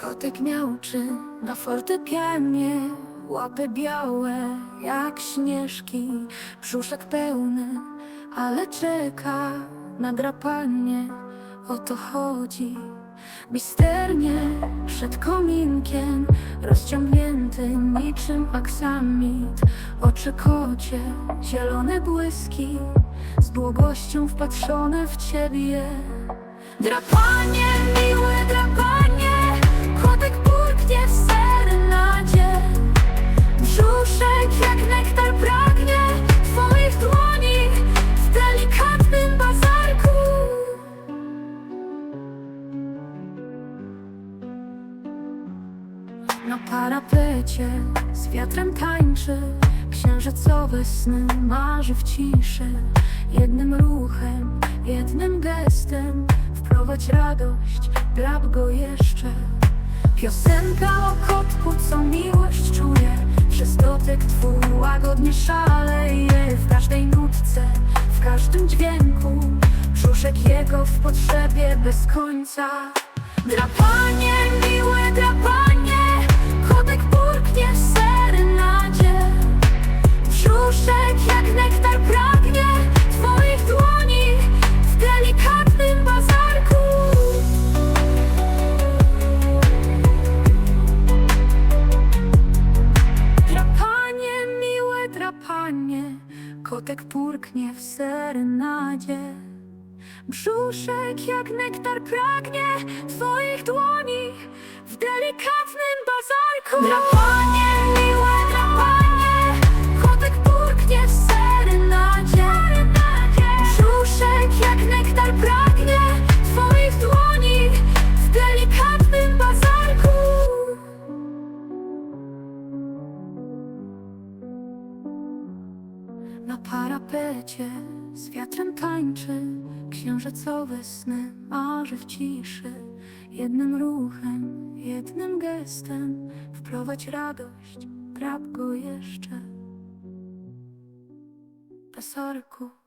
Kotek miałczy na fortepianie Łapy białe jak śnieżki Brzuszek pełny, ale czeka na drapanie. O to chodzi. Misternie przed kominkiem Rozciągnięty niczym aksamit. Oczy kocie, zielone błyski Z długością wpatrzone w ciebie. Drapanie, miłe drapanie Na parapecie z wiatrem tańczy. Księżycowe sny marzy w ciszy. Jednym ruchem, jednym gestem Wprowadź radość, drap go jeszcze. Piosenka o kotku, co miłość czuje. Przez dotyk twój łagodnie szaleje. W każdej nutce, w każdym dźwięku Brzuszek jego w potrzebie bez końca. Drapanie, Kotek purknie w serenadzie. Brzuszek jak nektar pragnie Twoich dłoni w delikatnym bazarku Na parapecie z wiatrem tańczy Księżycowe sny marzy w ciszy Jednym ruchem, jednym gestem Wprowadź radość, drap go jeszcze. Pasarku